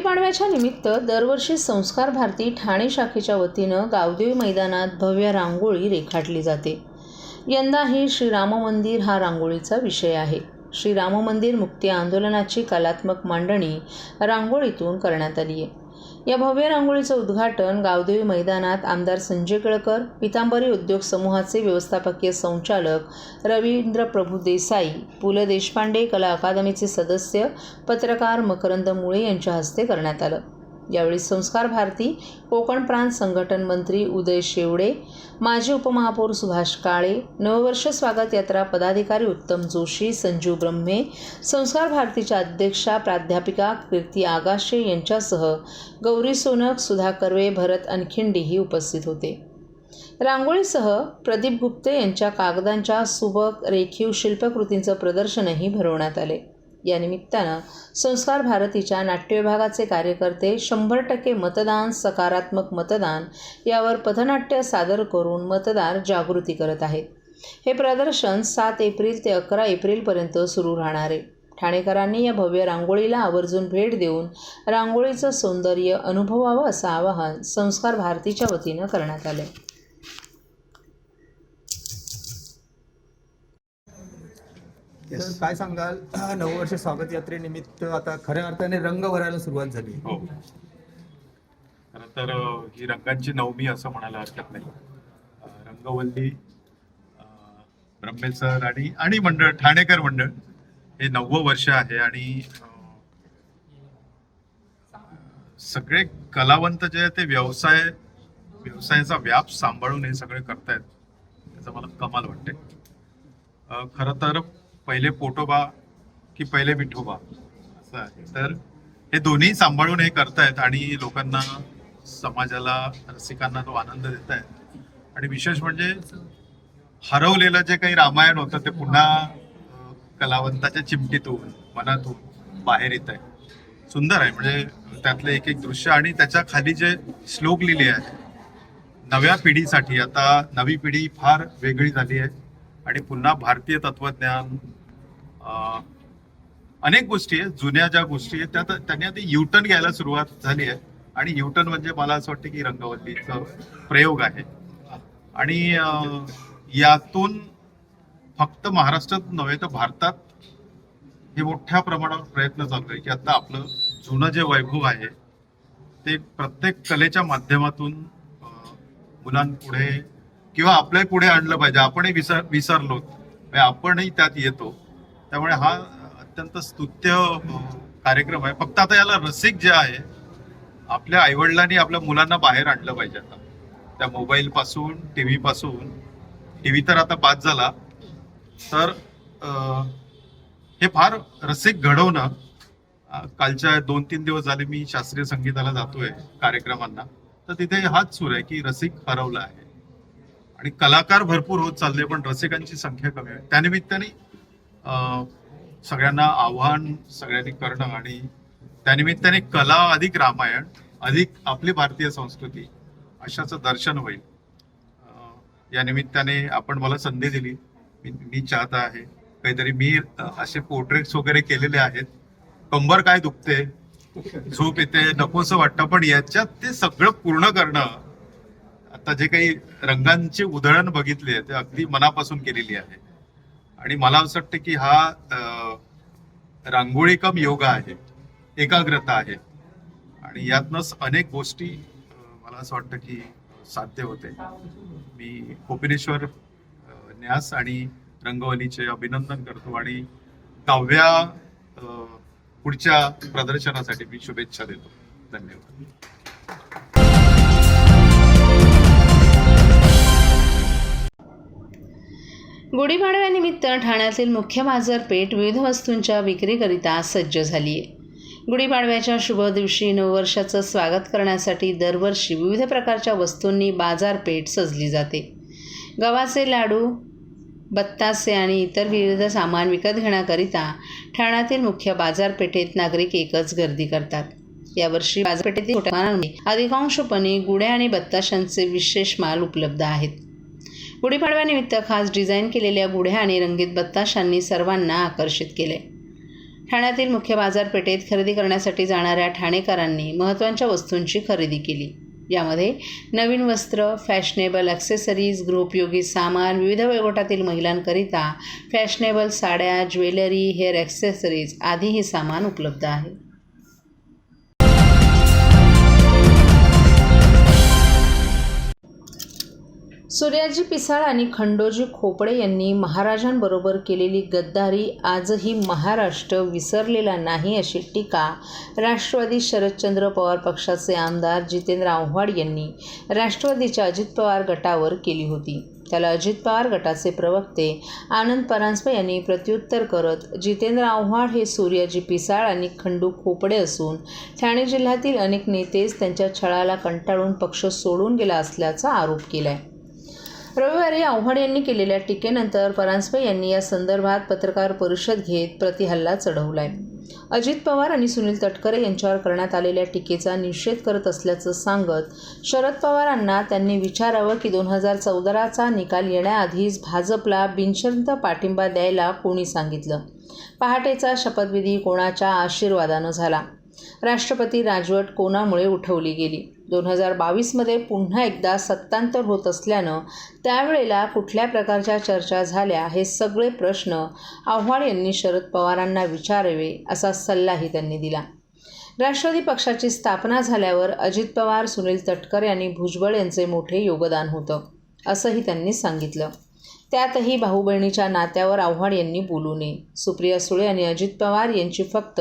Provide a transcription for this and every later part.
गुढीपाडव्याच्या निमित्त दरवर्षी संस्कार भारती ठाणे शाखेच्या वतीनं गावदेवी मैदानात भव्य रांगोळी रेखाटली जाते. यंदाही श्रीराम मंदिर हा रांगोळीचा विषय आहे. श्रीराम मंदिर मुक्ती आंदोलनाची कलात्मक मांडणी रांगोळीतून करण्यात आली आहे या भव्य रांगोळीचं उद्घाटन गावदेवी मैदानात आमदार संजय केळकर पितांबरी उद्योग समूहाचे व्यवस्थापकीय संचालक रवींद्र प्रभू देसाई पु ल देशपांडे कला अकादमीचे सदस्य पत्रकार मकरंद मुळे यांच्या हस्ते करण्यात आलं. यावेळी संस्कार भारती कोकण प्रांत संघटन मंत्री उदय शेवडे माजी उपमहापौर सुभाष काळे नववर्ष स्वागत यात्रा पदाधिकारी उत्तम जोशी संजीव ब्रह्मे संस्कार भारतीच्या अध्यक्षा प्राध्यापिका कीर्ती आगाशे यांच्यासह गौरी सोनक सुधा कर्वे भरत अनखिंडीही उपस्थित होते. रांगोळीसह प्रदीप गुप्ते यांच्या कागदांच्या सुबक रेखीव शिल्पकृतींचं प्रदर्शनही भरवण्यात आले. या निमित्तानं संस्कार भारतीच्या नाट्य विभागाचे कार्यकर्ते शंभर टक्के मतदान सकारात्मक मतदान यावर पथनाट्य सादर करून मतदार जागृती करत आहेत. हे प्रदर्शन सात एप्रिल ते अकरा एप्रिलपर्यंत सुरू राहणार आहे. ठाणेकरांनी या भव्य रांगोळीला आवर्जून भेट देऊन रांगोळीचं सौंदर्य अनुभवावं असं आवाहन संस्कार भारतीच्या वतीनं करण्यात आलं तर काय सांगाल? नववर्ष स्वागत यात्रेनिमित्त आता खऱ्या अर्थाने रंग भरायला सुरुवात झाली. हो. खरं तर ही रंगांची नवमी असं म्हणायला हरकत नाही. रंगवल्ली ब्रह्मेसर ब्रह्मे सर आणि आणि मंडळ ठाणेकर मंडळ हे नववं वर्ष आहे आणि सगळे कलावंत जे आहेत ते व्यवसाय व्यवसायाचा व्याप सांभाळून हे सगळे करतायत. त्याचं मला कमाल वाटते खर खरं तर पहिले पोटोबा की पहिले विठोबा असं आहे. तर हे दोन्ही सांभाळून हे करतायत आणि लोकांना समाजाला रसिकांना तो आनंद देत आहेत आणि विशेष म्हणजे हरवलेलं जे काही रामायण होतं ते पुन्हा कलावंताच्या चिमटीतून मनातून बाहेर येत आहे सुंदर आहे. म्हणजे त्यातले एक एक दृश्य आणि त्याच्याखाली जे श्लोक लिहिले आहेत नव्या पिढीसाठी आता नवी पिढी फार वेगळी झाली आहे. आणि पुन्हा भारतीय तत्वज्ञान अनेक गोष्टी आहेत जुन्या ज्या गोष्टी आहेत त्या त्यांनी आता युटर्न घ्यायला सुरुवात झाली आहे. आणि युटर्न म्हणजे मला असं वाटतं की रंगवल्लीचा प्रयोग आहे. आणि यातून फक्त महाराष्ट्रात नव्हे तर भारतात हे मोठ्या प्रमाणावर प्रयत्न चालू आहे. की आता आपलं जुनं जे वैभव आहे ते प्रत्येक कलेच्या माध्यमातून मुलांपुढे किंवा आपल्या पुढे आणलं पाहिजे. आपणही विसर विसरलो म्हणजे आपणही त्यात येतो. त्यामुळे हा अत्यंत स्तुत्य कार्यक्रम आहे. फक्त आता याला रसिक जे आहे आपल्या आईवडिलांनी आपल्या मुलांना बाहेर आणलं पाहिजे आता. त्या मोबाईल पासून टीव्ही पासून टीव्ही तर आता बाद झाला. तर हे फार रसिक घडवणं कालच्या दोन तीन दिवस झाले मी शास्त्रीय संगीताला जातोय कार्यक्रमांना. तर तिथे हाच सूर आहे की रसिक हरवला आहे. आणि कलाकार भरपूर होत चालले पण रसिकांची संख्या कमी आहे. त्यानिमित्ताने सगळ्यांना आव्हान सगळ्यांनी करणं आणि त्यानिमित्ताने कला अधिक रामायण अधिक आपली भारतीय संस्कृती अशाचं दर्शन होईल. या निमित्ताने आपण मला संधी दिली. मी मी चाहता आहे. काहीतरी मी असे पोर्ट्रेट्स वगैरे केलेले आहेत. कंबर काय दुखते? झोप येते नकोसं वाटतं पण याच्यात ते सगळं पूर्ण करणं. आता जे काही रंगांची उधळण बघितली आहे ते अगदी मनापासून केलेली आहे. आणि मला असं वाटतं की हा रांगोळीकम रांगोळी कम योगा आहे एकाग्रता आहे. आणि यातनंच अनेक गोष्टी मला असं वाटतं की साध्य होते. मी कोपिनेश्वर न्यास आणि रंगवलीचे अभिनंदन करतो आणि काव्या पुढच्या प्रदर्शनासाठी मी शुभेच्छा देतो. धन्यवाद. गुढीपाडव्यानिमित्त ठाण्यातील मुख्य बाजारपेठ विविध वस्तूंच्या विक्रीकरिता सज्ज झाली आहे गुढीपाडव्याच्या शुभ दिवशी नववर्षाचं स्वागत करण्यासाठी दरवर्षी विविध प्रकारच्या वस्तूंनी बाजारपेठ सजली जाते. गव्हाचे लाडू बत्तासे आणि इतर विविध सामान विकत घेण्याकरिता ठाण्यातील मुख्य बाजारपेठेत नागरिक एकच गर्दी करतात. यावर्षी बाजारपेठेतील अधिकांशपणे गुड्या आणि बत्ताशांचे विशेष माल उपलब्ध आहेत. गुढीपाडव्यानिमित्त खास डिझाईन केलेल्या गुढ्या आणि रंगीत बत्ताशांनी सर्वांना आकर्षित केले. ठाण्यातील मुख्य बाजारपेठेत खरेदी करण्यासाठी जाणाऱ्या ठाणेकरांनी महत्त्वाच्या वस्तूंची खरेदी केली. यामध्ये नवीन वस्त्र फॅशनेबल ॲक्सेसरीज गृहोपयोगी सामान विविध वयोगटातील महिलांकरिता फॅशनेबल साड्या ज्वेलरी हेअर ॲक्सेसरीज आदीही सामान उपलब्ध आहे. सूर्याजी पिसाळ आणि खंडोजी खोपडे यांनी महाराजांबरोबर केलेली गद्दारी आजही महाराष्ट्र विसरलेला नाही अशी टीका राष्ट्रवादी शरदचंद्र पवार पक्षाचे आमदार जितेंद्र आव्हाड यांनी राष्ट्रवादीच्या अजित पवार गटावर केली होती. त्याला अजित पवार गटाचे प्रवक्ते आनंद परांजपे यांनी प्रत्युत्तर करत जितेंद्र आव्हाड हे सूर्याजी पिसाळ आणि खंडू खोपडे असून ठाणे जिल्ह्यातील अनेक नेतेच त्यांच्या छळाला कंटाळून पक्ष सोडून गेला असल्याचा आरोप केला आहे रविवारी आव्हाड यांनी केलेल्या टीकेनंतर परांजपे यांनी या संदर्भात पत्रकार परिषद घेत प्रतिहल्ला चढवलाय. अजित पवार आणि सुनील तटकरे यांच्यावर करण्यात आलेल्या टीकेचा निषेध करत असल्याचं सांगत शरद पवारांना त्यांनी विचारावं की दोन हजार चौदाचा निकाल येण्याआधीच भाजपला बिनशर्त पाठिंबा द्यायला कोणी सांगितलं? पहाटेचा शपथविधी कोणाच्या आशीर्वादानं झाला? राष्ट्रपती राजवट कोणामुळे उठवली गेली? दोन हजार बावीसमध्ये पुन्हा एकदा सत्तांतर होत असल्यानं त्यावेळेला कुठल्या प्रकारच्या चर्चा झाल्या हे सगळे प्रश्न आव्हाड यांनी शरद पवारांना विचारावे असा सल्लाही त्यांनी दिला. राष्ट्रवादी पक्षाची स्थापना झाल्यावर अजित पवार सुनील तटकरे आणि भुजबळ यांचे मोठे योगदान होतं असंही त्यांनी सांगितलं. त्यातही भाऊ बहिणीच्या नात्यावर आव्हाड यांनी बोलू नये. सुप्रिया सुळे आणि अजित पवार यांची फक्त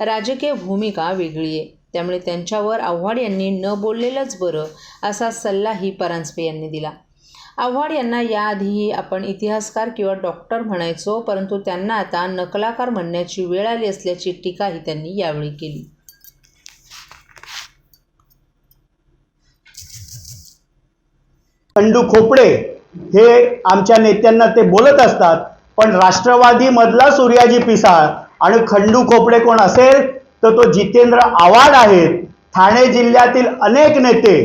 राजकीय भूमिका वेगळी आहे. त्यामुळे त्यांच्यावर आव्हाड यांनी न बोललेलंच बरं असा सल्लाही परांजपे यांनी दिला. आव्हाड यांना याआधीही आपण इतिहासकार किंवा डॉक्टर म्हणायचो परंतु त्यांना आता नकलाकार म्हणण्याची वेळ आली असल्याची टीकाही त्यांनी यावेळी केली. खंडू खोपडे हे आमच्या नेत्यांना ते बोलत असतात पण राष्ट्रवादी मधला सूर्याजी पिसाळ आणि खंडू खोपडे कोण असेल? तर तो जितेंद्र आव्हाड आहेत. ठाणे जिल्ह्यातील अनेक नेते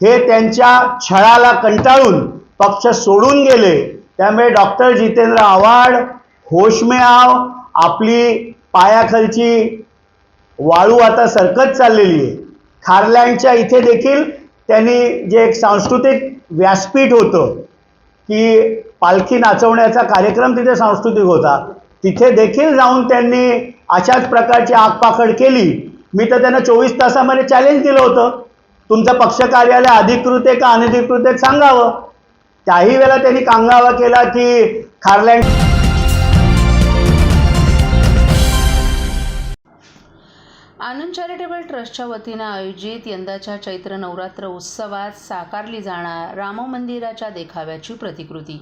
हे त्यांच्या छळाला कंटाळून पक्ष सोडून गेले. त्यामुळे डॉक्टर जितेंद्र आव्हाड होशमे आव आपली पायाखालची वाळू आता सरकत चाललेली आहे. खारलँडच्या इथे देखील त्यांनी जे एक सांस्कृतिक व्यासपीठ होतं की पालखी नाचवण्याचा कार्यक्रम तिथे सांस्कृतिक होता. तिथे देखील जाऊन त्यांनी अशाच प्रकारची आगपाखड केली. मी तर त्यांना चोवीस तासामध्ये चॅलेंज दिलं होतं. तुमचं पक्ष कार्यालय अधिकृत आहे का अनधिकृत आहे सांगावं. त्याही वेळेला त्यांनी कांगावा केला की खारलँड आनंद चॅरिटेबल ट्रस्टच्या वतीनं आयोजित यंदाच्या चैत्र नवरात्र उत्सवात साकारली जाणार राम मंदिराच्या देखाव्याची प्रतिकृती.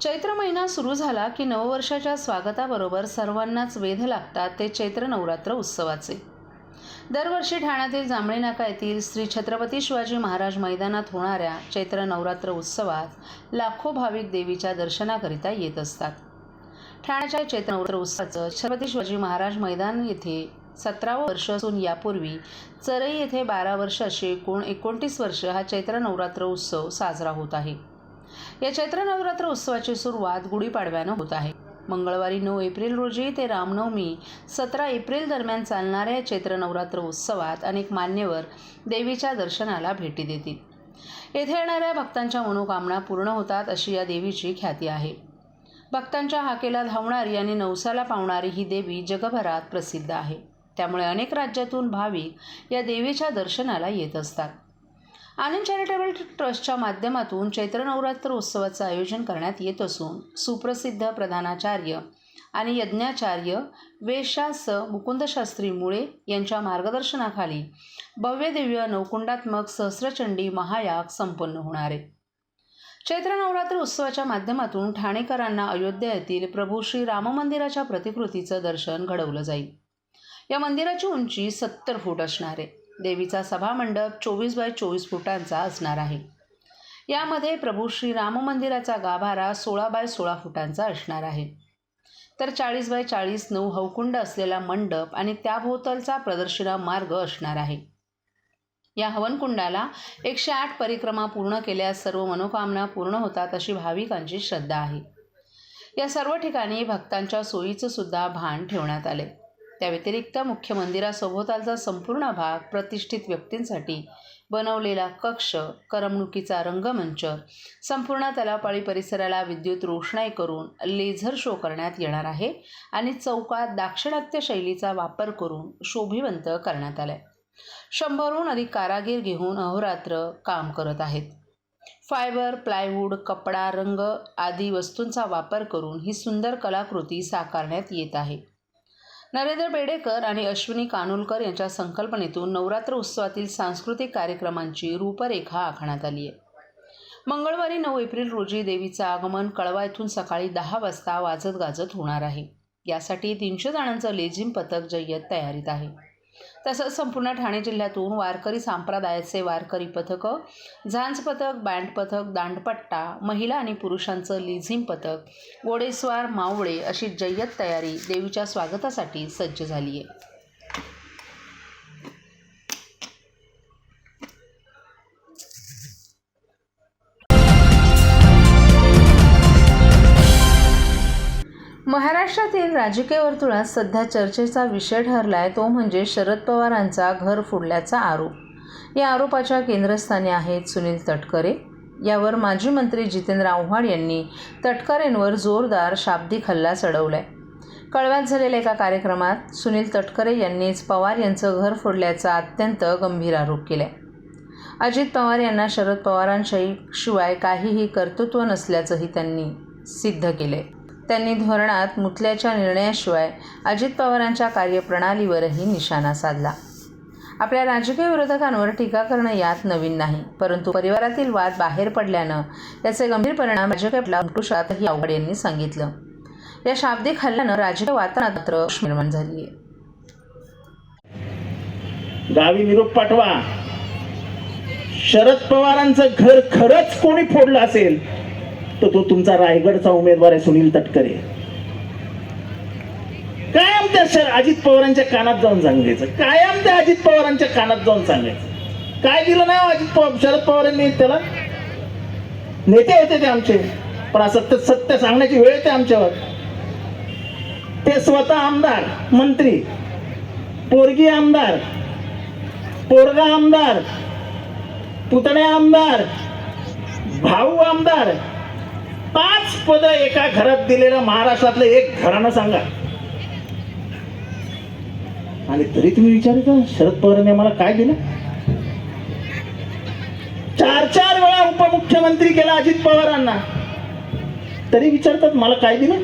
चैत्र महिना सुरू झाला की नववर्षाच्या स्वागताबरोबर सर्वांनाच वेध लागतात ते चैत्र नवरात्र उत्सवाचे. दरवर्षी ठाण्यातील जांभळे नाका येथील श्री छत्रपती शिवाजी महाराज मैदानात होणाऱ्या चैत्र नवरात्र उत्सवात लाखो भाविक देवीच्या दर्शनाकरिता येत असतात. ठाण्याच्या चैत्र नवरात्र उत्सवाचं छत्रपती शिवाजी महाराज मैदान येथे सतरावं वर्ष असून यापूर्वी चरई येथे बारा वर्ष असे एकूण एकोणतीस वर्ष हा चैत्र नवरात्र उत्सव साजरा होत आहे. या चैत्र नवरात्र उत्सवाची सुरुवात गुढीपाडव्यानं होत आहे. मंगळवारी नऊ एप्रिल रोजी ते रामनवमी सतरा एप्रिल दरम्यान चालणाऱ्या चैत्र नवरात्र उत्सवात अनेक मान्यवर देवीच्या दर्शनाला भेटी देतील. येथे येणाऱ्या भक्तांच्या मनोकामना पूर्ण होतात अशी या देवीची ख्याती आहे. भक्तांच्या हाकेला धावणारी आणि नवसाला पावणारी ही देवी जगभरात प्रसिद्ध आहे. त्यामुळे अनेक राज्यातून भाविक या देवीच्या दर्शनाला येत असतात. आनंद चॅरिटेबल ट्रस्टच्या माध्यमातून चैत्र नवरात्र उत्सवाचं आयोजन करण्यात येत असून सुप्रसिद्ध प्रधानाचार्य आणि यज्ञाचार्य वेशास मुकुंदशास्त्री मुळे यांच्या मार्गदर्शनाखाली भव्यदिव्य नवकुंडात्मक सहस्रचंडी महायाग संपन्न होणार आहे. चैत्र नवरात्र उत्सवाच्या माध्यमातून ठाणेकरांना अयोध्या येथील प्रभू श्री राम मंदिराच्या प्रतिकृतीचं दर्शन घडवलं जाईल. या मंदिराची उंची सत्तर फूट असणार आहे. देवीचा सभामंडप चोवीस बाय चोवीस फुटांचा असणार आहे. यामध्ये प्रभू श्री राम मंदिराचा गाभारा सोळा बाय सोळा फुटांचा असणार आहे. तर चाळीस बाय चाळीस नऊ हवकुंड असलेला मंडप आणि त्याभोवतलचा प्रदर्शिना मार्ग असणार आहे. या हवनकुंडाला एकशे आठ परिक्रमा पूर्ण केल्यास सर्व मनोकामना पूर्ण होतात अशी भाविकांची श्रद्धा आहे. या सर्व ठिकाणी भक्तांच्या सोयीचं सुद्धा भान ठेवण्यात आले. त्या व्यतिरिक्त मुख्य मंदिरासभोवतालचा संपूर्ण भाग प्रतिष्ठित व्यक्तींसाठी बनवलेला कक्ष करमणुकीचा रंगमंच संपूर्ण तलावपाळी परिसराला विद्युत रोषणाई करून लेझर शो करण्यात येणार आहे आणि चौकात दाक्षिणात्य शैलीचा वापर करून शोभिवंत करण्यात आलाय. शंभरहून अधिक कारागीर घेऊन अहोरात्र काम करत आहेत. फायबर प्लायवूड कपडा रंग आदी वस्तूंचा वापर करून ही सुंदर कलाकृती साकारण्यात येत आहे. नरेंद्र बेडेकर आणि अश्विनी कानोलकर यांच्या संकल्पनेतून नवरात्र उत्सवातील सांस्कृतिक कार्यक्रमांची रूपरेखा आखण्यात आली आहे. मंगळवारी नऊ एप्रिल रोजी देवीचं आगमन कळवा येथून सकाळी दहा वाजता वाजत गाजत होणार आहे. यासाठी तीनशे जणांचं लेझिम पथक जय्यत तयारीत आहे. तसंच संपूर्ण ठाणे जिल्ह्यातून वारकरी संप्रदायाचे वारकरी पथकं झांज पथक बँड पथक दांडपट्टा महिला आणि पुरुषांचं लिझिम पथक घोडेस्वार मावळे अशी जय्यत तयारी देवीच्या स्वागतासाठी सज्ज झाली आहे महाराष्ट्रातील राजकीय वर्तुळात सध्या चर्चेचा विषय ठरला आहे तो म्हणजे शरद पवारांचा घर फोडल्याचा आरोप. या आरोपाच्या केंद्रस्थानी आहेत सुनील तटकरे. यावर माजी मंत्री जितेंद्र आव्हाड यांनी तटकरेंवर जोरदार शाब्दिक हल्ला चढवलाय. कळव्यात झालेल्या एका कार्यक्रमात सुनील तटकरे यांनीच पवार यांचं घर फोडल्याचा अत्यंत गंभीर आरोप केला अजित पवार यांना शरद पवारांशिवाय शिवाय काहीही कर्तृत्व नसल्याचंही त्यांनी सिद्ध केले त्यांनी धोरणात मुतल्याच्या निर्णयाशिवाय अजित पवारांच्या कार्यप्रणालीवरही निशाणा साधला. आपल्या राजकीय विरोधकांवर टीका करणं यात नवीन नाही परंतु परिवारातील वाद बाहेर पडल्यानं त्याचे गंभीर परिणाम राजकीय अंकुशातही आव्हाड यांनी सांगितलं. या शाब्दिक हल्ल्यानं राजकीय वातावरणात निर्माण झाली आहे गावी निरोप पाठवा. शरद पवारांचं घर खरंच कोणी फोडलं असेल? तर तो तुमचा रायगडचा उमेदवार आहे सुनील तटकरे. कायम त्या शर अजित पवारांच्या कानात जाऊन सांगायचं. कायम त्या अजित पवारांच्या कानात जाऊन सांगायचं. काय दिलं नाही हो अजित पवार शरद पवारांनी त्याला? नेते होते ते आमचे. पण असत्य सत्य सत्य सांगण्याची वेळ येते आमच्यावर. ते स्वतः आमदार मंत्री पोरगी आमदार पोरगा आमदार पुतणे आमदार भाऊ आमदार पाच पद एका घरात दिलेलं महाराष्ट्रातलं एक घराणं सांगा. आणि तरी तुम्ही विचारता शरद पवारांनी आम्हाला काय दिलं? चार चार वेळा उपमुख्यमंत्री केला अजित पवारांना. तरी विचारतात मला काय दिलं?